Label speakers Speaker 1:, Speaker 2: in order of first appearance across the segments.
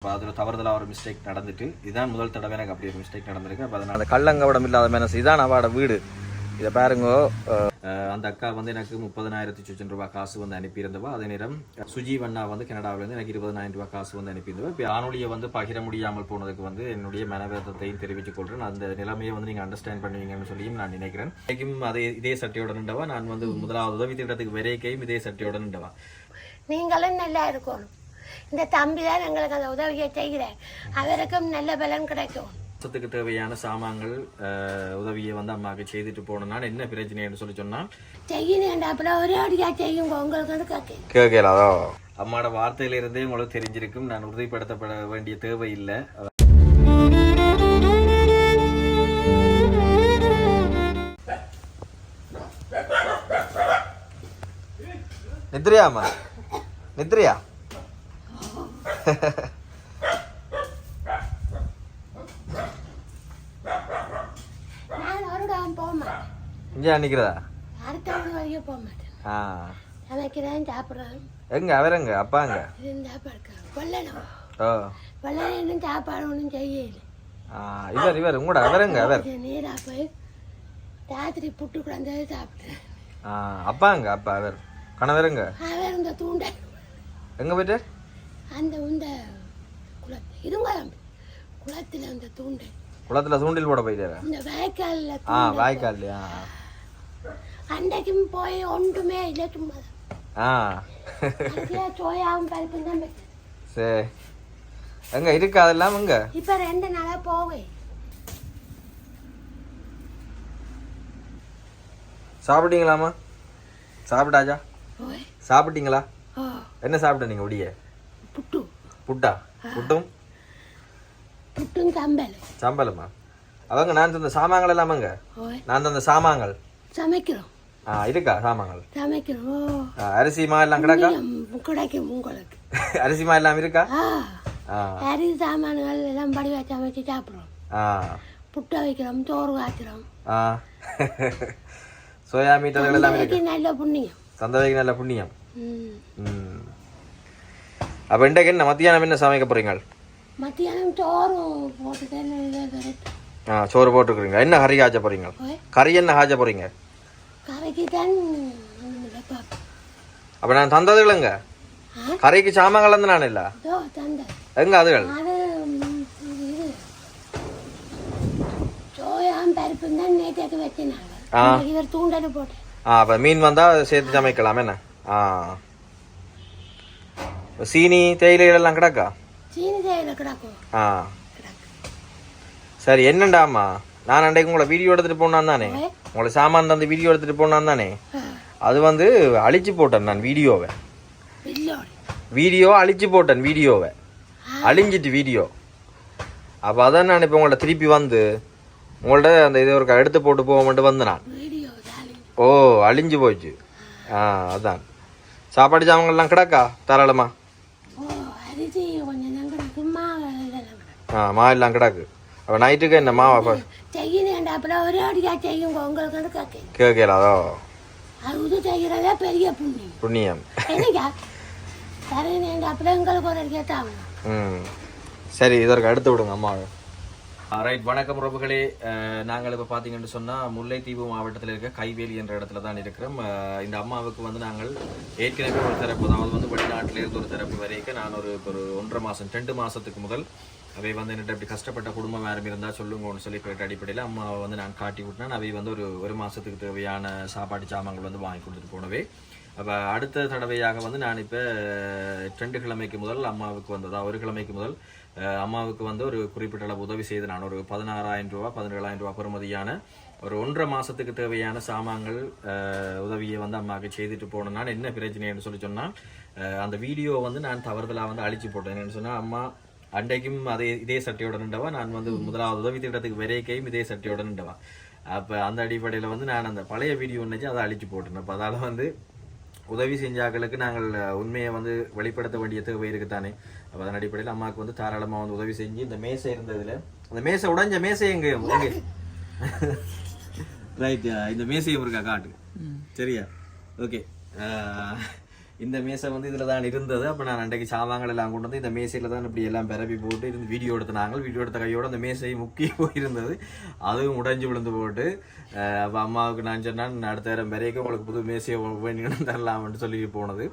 Speaker 1: இப்போ அதில் தவறுதலாக ஒரு மிஸ்டேக் நடந்துட்டு இதுதான் முதல் தடவை எனக்கு அப்படி ஒரு மிஸ்டேக் நடந்திருக்கு. அப்போ அதனால் அந்த கள்ளங்கவடம் இல்லாத மேனஸ் இதான் அவட வீடு. இதை பாருங்க அந்த அக்கா வந்து எனக்கு முப்பதனாயிரத்தி சுச்சன் ரூபாய் காசு வந்து அனுப்பியிருந்தவா. அதே நேரம் சுஜீவ் அண்ணா வந்து கனடாவிலேருந்து எனக்கு இருபதனாயிரம் ரூபாய் காசு வந்து அனுப்பியிருந்தவா. இப்போ ஆணொலியை வந்து பகிர முடியாமல் போனதுக்கு வந்து என்னுடைய மனவேதத்தையும் தெரிவித்துக் கொள்கிறேன் அந்த நிலைமையை வந்து நீங்கள் அண்டர்ஸ்டாண்ட் பண்ணுவீங்கன்னு சொல்லியும் நான் நினைக்கிறேன். இன்றைக்கும் அதே இதே சட்டையோட நின்றவா. நான் வந்து முதலாவது உதவி திட்டத்துக்கு வரைக்கையும் இதே சட்டையோட நின்றவா.
Speaker 2: நீங்களும் நல்லா இருக்கணும். இந்த தம்பி தான் எங்களுக்கு அந்த உதவியை செய்கிறார். அவருக்கும் நல்ல பலன் கிடைக்கும்.
Speaker 1: மாசத்துக்கு தேவையான சாமான்கள் உதவியை வந்து அம்மாவுக்கு செய்துட்டு போனோம்னா என்ன பிரச்சனைன்னு சொல்லி சொன்னா
Speaker 2: செய்யணுண்டாப்புல ஒரே அடியா செய்யுங்க. உங்களுக்கு வந்து கேட்க.
Speaker 1: கேட்கலாதோ? அம்மாவோட வார்த்தையில இருந்தே உங்களுக்கு தெரிஞ்சிருக்கும். நான் உறுதிப்படுத்தப்பட வேண்டிய தேவை இல்லை நித்ரியாமா நித்ரியா
Speaker 2: நான் ஒரு இடம் போக மாட்டேன்
Speaker 1: இங்கே நிக்கிறதா?
Speaker 2: அடுத்தவங்க வரைக்கும் போக மாட்டேன்.
Speaker 1: ஆ.
Speaker 2: சமைக்கிறேன் சாப்பிட்றேன்.
Speaker 1: எங்க அவரங்க அப்பாங்க
Speaker 2: இருந்தா படுக்கிறேன் கொல்லணும்.
Speaker 1: ஓ.
Speaker 2: கொல்லணும் சாப்பாடு ஒன்றும் செய்யல.
Speaker 1: இவர் இவர் உங்களோட அவரங்க அவர்
Speaker 2: நேரா போய் ராத்திரி புட்டு குழந்தை சாப்பிட்டேன்
Speaker 1: ஆ அப்பாங்க அப்பா அவர். கணவருங்க
Speaker 2: அவர் இந்த தூண்டை.
Speaker 1: எங்க போயிட்டு
Speaker 2: அந்த இந்த குளத்து இருங்க. தம்பி குளத்தில் அந்த தூண்டை.
Speaker 1: குளத்துல தூண்டில் போட போயிட்டாரு?
Speaker 2: இந்த வாய்க்காலில்
Speaker 1: ஆ வாய்க்கால்லையா?
Speaker 2: அன்றைக்கும் போய் ஒன்றுமே இல்லை சும்மா.
Speaker 1: ஆ.
Speaker 2: சோயாவும் பருப்பும் தான்
Speaker 1: சரி எங்க இருக்கா அதெல்லாம் எங்க
Speaker 2: இப்போ ரெண்டு நாளாக போவேன்
Speaker 1: சாப்பிட்டீங்களாமா சாப்பிட்டாச்சா? சாப்பிட்டீங்களா? என்ன சாப்பிட்ட நீங்க ஒடிய?
Speaker 2: புட்டு
Speaker 1: புட்டா புட்டும்
Speaker 2: புட்டும் சம்பல்
Speaker 1: சம்பளமா அவங்க நான் தந்த சாமான்கள் எல்லாமங்க நான் தந்த சாமான்கள்
Speaker 2: சமைக்கிறோம்
Speaker 1: ஆ இருக்கா சாமான்கள்
Speaker 2: சமைக்கிறோம்
Speaker 1: அரிசி மா எல்லாம் கிடக்கா
Speaker 2: கிடைக்கும் உங்களுக்கு
Speaker 1: அரிசி மா எல்லாம் இருக்கா
Speaker 2: அரிசி சாமான்கள் எல்லாம் படிவா சமைச்சு சாப்பிட்றோம் புட்டை வைக்கிறோம் சோறு
Speaker 1: ஆ சோயா மீட்டர்கள் எல்லாம் இருக்கு
Speaker 2: நல்ல புண்ணியம்
Speaker 1: தந்தவைக்கு நல்ல புண்ணியம்
Speaker 2: ம்
Speaker 1: அப்போ இன்றைக்கு என்ன? மத்தியானம் என்ன சமைக்க போறீங்க
Speaker 2: மத்தியானம் சோறு போட்டுட்டு
Speaker 1: ஆ சோறு போட்டுக்கிறீங்க. என்ன கறி காய்ச்ச போறீங்க?
Speaker 2: ஓய்.
Speaker 1: கறி என்ன காய்ச்ச போறீங்க?
Speaker 2: கரைக்கு தான்
Speaker 1: அப்போ நான் தந்தது இல்லைங்க கறிக்கு சாமான் கலந்து நான் இல்ல. எங்க அதுகள்? ஆ. அப்போ மீன் வந்தா சேர்த்து சமைக்கலாம் என்ன? ஆ. சீனி தேயிலைகள் எல்லாம் கிடக்கா?
Speaker 2: சீனி தேயில கிடக்கும்.
Speaker 1: ஆ. சரி என்னண்டாமா நான் அன்றைக்கு உங்களை வீடியோ எடுத்துட்டு போனான் தானே. உங்களை சாமான் தந்து வீடியோ எடுத்துட்டு போனான் தானே? அது வந்து அழிச்சு போட்டேன் நான் வீடியோவை வீடியோ அழிச்சு போட்டேன் வீடியோவை அழிஞ்சிட்டு வீடியோ அப்போ அதான் நான் இப்போ உங்கள்ட்ட திருப்பி வந்து உங்கள்ட்ட அந்த இதை ஒரு எடுத்து போட்டு போவோம்ட்டு வந்து நான். ஓ அழிஞ்சு போச்சு. ஆ அதான். சாப்பாடு ஜாமங்கள்லாம் கிடக்கா தாராளமா
Speaker 2: ஓ அரிசி கொஞ்சம் தான் கிடக்கு மாவு எல்லாம் கிடக்கு
Speaker 1: ஆ மா எல்லாம் கிடக்கு அப்போ நைட்டுக்கு என்ன மாவா இப்போ
Speaker 2: செய்யணுண்டாப்புல ஒரே அடியா செய்யுங்க உங்களுக்கு வந்து கேட்க
Speaker 1: கேட்கலாதோ
Speaker 2: அது செய்கிறதே பெரிய புண்ணியம்
Speaker 1: புண்ணியம்
Speaker 2: என்னைக்கா தரேன்டாப்புல எங்களுக்கு ஒரு அடியா தாங்க
Speaker 1: ம் சரி இதற்கு அடுத்து விடுங்க அம்மாவை ரைட் வணக்கம் உறவுகளே நாங்கள் இப்போ பார்த்தீங்கன்னு சொன்னால் முல்லைத்தீவு மாவட்டத்தில் இருக்க கைவேலி என்ற இடத்துல தான் இருக்கிறோம். இந்த அம்மாவுக்கு வந்து நாங்கள் ஏற்கனவே ஒரு தரப்பு அதாவது வந்து வெளிநாட்டிலேருந்து ஒரு தரப்பு வரைக்கும் நான் ஒரு ஒரு ஒன்றரை மாதம் ரெண்டு மாதத்துக்கு முதல் அவை வந்து என்கிட்ட இப்படி கஷ்டப்பட்ட குடும்பம் யாரும் இருந்தால் சொல்லுங்கன்னு சொல்லி கேட்ட அடிப்படையில் அம்மாவை வந்து நான் காட்டி விட்டேன். அவை வந்து ஒரு ஒரு மாதத்துக்கு தேவையான சாப்பாடு சாமான்கள் வந்து வாங்கி கொடுத்துட்டு போனவே. அப்போ அடுத்த தடவையாக வந்து நான் இப்போ ரெண்டு கிழமைக்கு முதல் அம்மாவுக்கு வந்ததா ஒரு கிழமைக்கு முதல் அம்மாவுக்கு வந்து ஒரு குறிப்பிட்ட அளவு உதவி செய்து நான் ஒரு பதினாறாயிரம் ரூபா பதினேழாயிரம் ரூபா பெறுமதியான ஒரு ஒன்றரை மாசத்துக்கு தேவையான சாமான்கள் உதவியை வந்து அம்மாவுக்கு செய்துட்டு போனேன்னா என்ன பிரச்சனைன்னு சொல்லி சொன்னால் அந்த வீடியோ வந்து நான் தவறுதலாக வந்து அழிச்சு போட்டேன். என்னன்னு சொன்னால் அம்மா அன்றைக்கும் அதே இதே சட்டையோட நின்றவா நான் வந்து முதலாவது உதவி திட்டத்துக்கு வரைக்கையும் இதே சட்டையோட நின்றவா. அப்போ அந்த அடிப்படையில் வந்து நான் அந்த பழைய வீடியோ நினைச்சு அதை அழிச்சு போட்டேன். அப்போ அதால் வந்து உதவி செஞ்சாக்களுக்கு நாங்கள் உண்மையை வந்து வெளிப்படுத்த வேண்டிய தேவை இருக்குதானே? அப்போ அதன் அடிப்படையில் அம்மாவுக்கு வந்து தாராளமாக வந்து உதவி செஞ்சு இந்த மேசை இருந்ததுல அந்த மேசை உடைஞ்ச மேசை எங்க? எங்க ரைட் இந்த மேசையும் இருக்கா காட்டு. சரியா? ஓகே இந்த மேசை வந்து இதில் தான் இருந்தது. அப்போ நான் அன்றைக்கு சாமான்கள் எல்லாம் கொண்டு வந்து இந்த மேசையில் தான் இப்படி எல்லாம் பரப்பி போட்டு இருந்து வீடியோ எடுத்தினாங்க. வீடியோ எடுத்த கையோட அந்த மேசை முக்கி போயிருந்தது. அதுவும் உடைஞ்சு விழுந்து போட்டு. அப்போ அம்மாவுக்கு நான் சொன்னேன் அடுத்த நேரம் வரைக்கும் உங்களுக்கு புது மேசையை வேணும்னு தரலாம்னு சொல்லி போனது.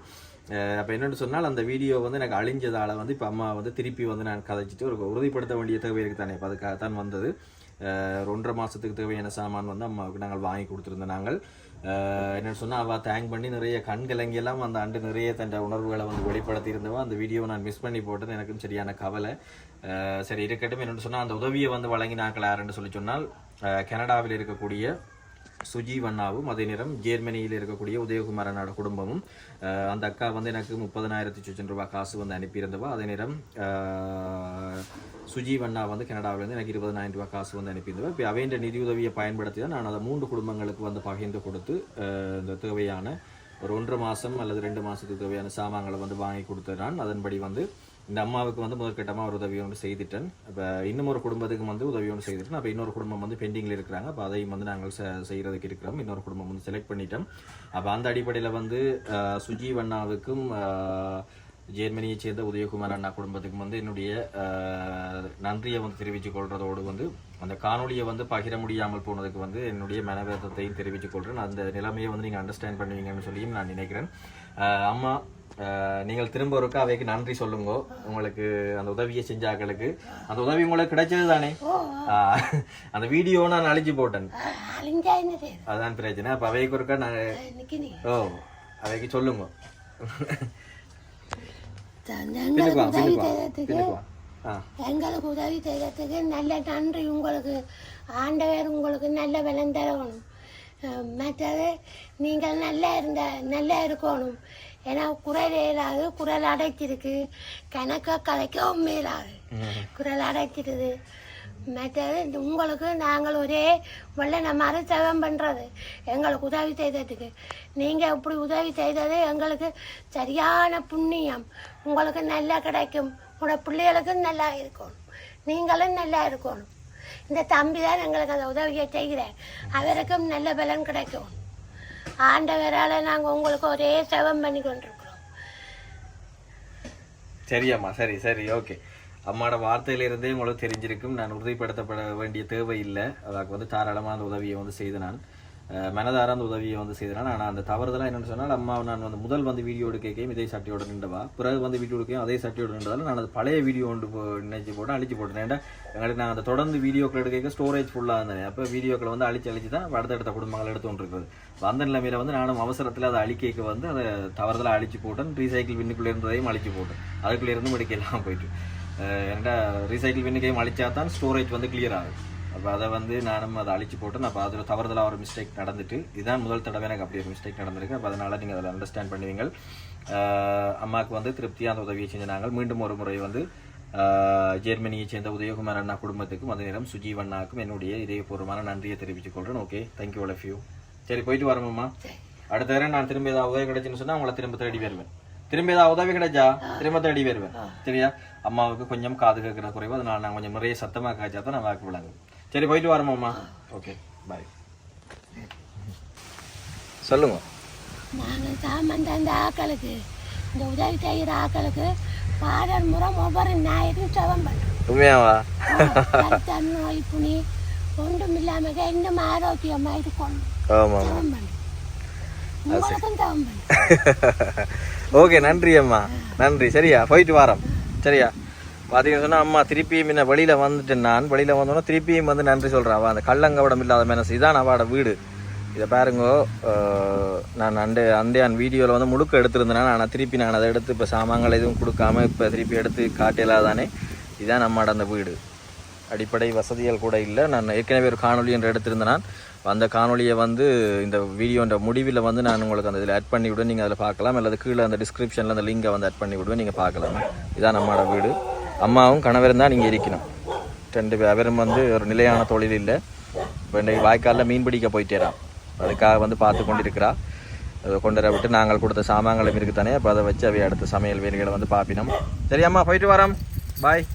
Speaker 1: அப்போ என்னென்னு சொன்னால் அந்த வீடியோ வந்து எனக்கு அழிஞ்சதால் வந்து இப்போ அம்மா வந்து திருப்பி வந்து நான் கதைச்சிட்டு ஒரு உறுதிப்படுத்த வேண்டிய தேவை தானே. இப்போ அதுக்காக தான் வந்தது ஒன்றரை மாதத்துக்கு தேவையான சாமான் வந்து அம்மாவுக்கு நாங்கள் வாங்கி கொடுத்துருந்தோம். நாங்கள் என்னன்னு சொன்னால் அவள் தேங்க் பண்ணி நிறைய கண் கலங்கியெல்லாம் அந்த ஆண்டு நிறைய தன் உணர்வுகளை வந்து வெளிப்படுத்தி இருந்தவா அந்த வீடியோவை நான் மிஸ் பண்ணி போட்டேன் எனக்கும் சரியான கவலை. சரி இருக்கட்டும் என்னென்னு சொன்னால் அந்த உதவியை வந்து வழங்கினாக்கள் யாருன்னு சொல்லி சொன்னால் கனடாவில் இருக்கக்கூடிய சுஜீவண்ணாவும் அதே நேரம் ஜேர்மனியில் இருக்கக்கூடிய உதயகுமாரனோட குடும்பமும் அந்த அக்கா வந்து எனக்கு முப்பதனாயிரத்தி சுச்சன் ரூபாய் காசு வந்து அனுப்பியிருந்தவா அதே நேரம் சுஜீவண்ணா வந்து கனடாவிலேருந்து எனக்கு இருபதனாயிரம் ரூபாய் காசு வந்து அனுப்பியிருந்தவா. இப்போ அவைன்ற நிதியுதவியை பயன்படுத்தி தான் நான் அதை மூன்று குடும்பங்களுக்கு வந்து பகிர்ந்து கொடுத்து இந்த தேவையான ஒரு ஒன்றரை மாதம் அல்லது ரெண்டு மாதத்துக்கு தேவையான சாமான்களை வந்து வாங்கி கொடுத்துறான் அதன்படி வந்து இந்த அம்மாவுக்கு வந்து முதற்கட்டமாக ஒரு உதவி ஒன்று செய்துட்டேன். இப்போ இன்னும் ஒரு குடும்பத்துக்கு வந்து உதவி ஒன்று செய்துட்டேன். அப்போ இன்னொரு குடும்பம் வந்து பெண்டிங்கில் இருக்கிறாங்க. அப்போ அதையும் வந்து நாங்கள் செ- இருக்கிறோம். இன்னொரு குடும்பம் வந்து செலக்ட் பண்ணிட்டோம். அப்போ அந்த அடிப்படையில் வந்து சுஜீவ் அண்ணாவுக்கும் ஜெர்மனியை சேர்ந்த உதயகுமார் அண்ணா குடும்பத்துக்கும் வந்து என்னுடைய நன்றியை வந்து தெரிவித்துக் கொள்றதோடு வந்து அந்த காணொளியை வந்து பகிர முடியாமல் போனதுக்கு வந்து என்னுடைய மனவேதத்தையும் தெரிவித்துக் கொள்கிறேன் அந்த நிலைமையை வந்து நீங்கள் அண்டர்ஸ்டாண்ட் பண்ணுவீங்கன்னு சொல்லியும் நான் நினைக்கிறேன். அம்மா நீங்கள் திரும்ப ஒருக்கா அவைக்கு நன்றி சொல்லுங்க. உங்களுக்கு அந்த உதவியை செஞ்சாக்களுக்கு அந்த உதவி உங்களுக்கு கிடைச்சது தானே? அந்த வீடியோ நான் அழிஞ்சு போட்டேன். அதான் பிரச்சனை. அப்போ அவைக்கு ஒருக்கா நான் ஓ அவைக்கு சொல்லுங்க.
Speaker 2: எங்களுக்கு உதவி செய்யறதுக்கு நல்ல நன்றி. உங்களுக்கு ஆண்டவர் உங்களுக்கு நல்ல பலன் தரணும். அஹ் மற்றது நீங்கள் நல்லா இருந்த நல்லா இருக்கணும். ஏன்னா குரல் இயலாது குரல் அடைச்சிருக்கு. கணக்க கதைக்கவும் மேலாது. குரல் அடைச்சிருது. மற்றது உங்களுக்கு நாங்கள் ஒரே வெள்ள மாதிரி செவம் பண்ணுறது எங்களுக்கு உதவி செய்ததுக்கு. நீங்கள் இப்படி உதவி செய்தது எங்களுக்கு சரியான புண்ணியம். உங்களுக்கு நல்லா கிடைக்கும். உங்களோட பிள்ளைகளுக்கும் நல்லா இருக்கணும். நீங்களும் நல்லா இருக்கணும். இந்த தம்பி தான் எங்களுக்கு அந்த உதவியை செய்கிறார். அவருக்கும் நல்ல பலன் கிடைக்கும். ஆண்டவரால் நாங்கள் உங்களுக்கு ஒரே செவம் பண்ணி கொண்டிருக்கிறோம்.
Speaker 1: சரியம்மா சரி சரி ஓகே அம்மாவோட வார்த்தையிலிருந்தே உங்களுக்கு தெரிஞ்சிருக்கும். நான் உறுதிப்படுத்தப்பட வேண்டிய தேவை இல்லை அதாவது வந்து தாராளமாக அந்த உதவியை வந்து செய்து நான் அஹ், அந்த உதவியை வந்து செய்தேன் ஆனால் அந்த தவறுதெல்லாம் என்னென்னு சொன்னால் அம்மா நான் வந்து முதல் வந்து வீடியோ எடுக்கையும் இதே சட்டியோட நின்றவா. பிறகு வந்து வீடியோ எடுக்கையும் அதே சட்டியோட நின்றதால நான் அது பழைய வீடியோ ஒன்று போ- நினைச்சு போட்டு அழிச்சு போட்டேன். ஏன்டா எங்களுக்கு நான் அந்த தொடர்ந்து வீடியோக்கள் எடுக்க ஸ்டோரேஜ் ஃபுல்லாக இருந்தேன். அப்போ வீடியோக்களை வந்து அழிச்சு அழிச்சு தான் அடுத்தடுத்த குடும்பங்கள் எடுத்து கொண்டிருக்கிறது. அப்ப அந்த வந்து நானும் அவசரத்தில் அதை அழிக்கைக்கு வந்து அதை தவறுதலாக அழிச்சு போட்டேன். ரீசைக்கிள் விண்ணுக்குள்ளே இருந்ததையும் அழிச்சு போட்டேன். அதுக்குள்ளே இருந்து முடிக்கலாம் போயிட்டு. அஹ் ஏன்டா ரீசைக்கிள் விண்ணுக்கையும் அழிச்சா தான் ஸ்டோரேஜ் வந்து கிளியர் ஆகும் அப்போ அதை வந்து நானும் அதை அழிச்சு போட்டேன் அப்போ அதில் தவறுதலாக ஒரு மிஸ்டேக் நடந்துட்டு இதுதான் முதல் தடவை எனக்கு அப்படி ஒரு மிஸ்டேக் நடந்திருக்கு. அப்போ அதனால் நீங்கள் அதில் அண்டர்ஸ்டாண்ட் பண்ணுவீங்க அம்மாவுக்கு வந்து திருப்தியாக அந்த உதவியை செஞ்சு நாங்கள் மீண்டும் ஒரு முறை வந்து ஜெர்மனியை சேர்ந்த உதயகுமார் அண்ணா குடும்பத்துக்கும் அதே நேரம் சுஜீவ் அண்ணாவுக்கும் என்னுடைய இதயபூர்வமான நன்றியை தெரிவித்துக் கொள்கிறேன் okay thank you all of you சரி போயிட்டு வரோம்மா அடுத்த தடவை நான் திரும்ப ஏதாவது உதவி கிடைச்சுன்னு சொன்னா உங்களை திரும்ப தேடி வருவேன். திரும்ப ஏதாவது உதவி கிடைச்சா திரும்ப தேடி வருவேன். சரியா? அம்மாவுக்கு கொஞ்சம் காது கேட்கிற குறைவு. அதனால நான் கொஞ்சம் நிறைய சத்தமா காய்ச்சா தான் நான் வாக்கு விளங்கும் சரி போயிட்டு வரோமாம்மா ஓகே பாய் சொல்லுங்க.
Speaker 2: நாங்கள் சாமான் தந்த ஆக்களுக்கு இந்த உதவி செய்கிற ஆக்களுக்கு பாடல் முறை ஒவ்வொரு ஞாயிறும் செவம் பண்ணுறோம்
Speaker 1: உண்மையாவா
Speaker 2: கருத்தன் நோய் புனி ஒன்றும் இல்லாமல் இன்னும் ஆரோக்கியமாக இருக்கணும்
Speaker 1: ஆமா
Speaker 2: செவம் பண்ணுறோம் உங்களுக்கும் செவம் பண்ணுறோம்
Speaker 1: ஓகே நன்றி அம்மா. நன்றி. சரியா போயிட்டு வரோம். சரியா. பார்த்தீங்கன்னு சொன்னால் அம்மா திருப்பியும் முன்ன வெளியில் வந்துட்டேன் நான் வெளியில் வந்தோன்னா திருப்பியும் வந்து நன்றி சொல்கிறேன் அவள் அந்த கள்ளங்கவடம் இல்லாத மனசு. இதான் அவளோட வீடு. இதை பாருங்கோ நான் அந்த அந்தையான் வீடியோவில் வந்து முழுக்க எடுத்திருந்தேன் ஆனால் திருப்பி நான் அதை எடுத்து இப்போ சாமான்கள் எதுவும் கொடுக்காம இப்போ திருப்பி எடுத்து காட்டலாதானே இதுதான் நம்மளோட அந்த வீடு. அடிப்படை வசதிகள் கூட இல்லை. நான் ஏற்கனவே ஒரு காணொலி என்று எடுத்திருந்தேன் நான் அந்த வந்து இந்த வீடியோன்ற முடிவில் வந்து நான் உங்களுக்கு அந்த இதில் ஆட் பண்ணி விடுவேன் நீங்கள் அதில் பார்க்கலாம். அல்லது கீழே அந்த டிஸ்கிரிப்ஷனில் அந்த லிங்கை வந்து ஆட் பண்ணி விடுவேன் நீங்கள் பார்க்கலாம். இதான் நம்மளோட வீடு. அம்மாவும் கணவரும் தான் நீங்கள் இருக்கணும். ரெண்டு அவரும் வந்து ஒரு நிலையான தொழில் இல்லை. இப்போ இன்றைக்கு வாய்க்காலில் மீன் பிடிக்க போயிட்டேறான். அதுக்காக வந்து பார்த்து கொண்டிருக்கிறா. அதை கொண்டு வர விட்டு நாங்கள் கொடுத்த சாமான்களும் இருக்குதானே? அப்போ அதை வச்சு அவை அடுத்த சமையல் வேலைகளை வந்து பார்ப்பினோம். சரி அம்மா போயிட்டு வரோம். பாய்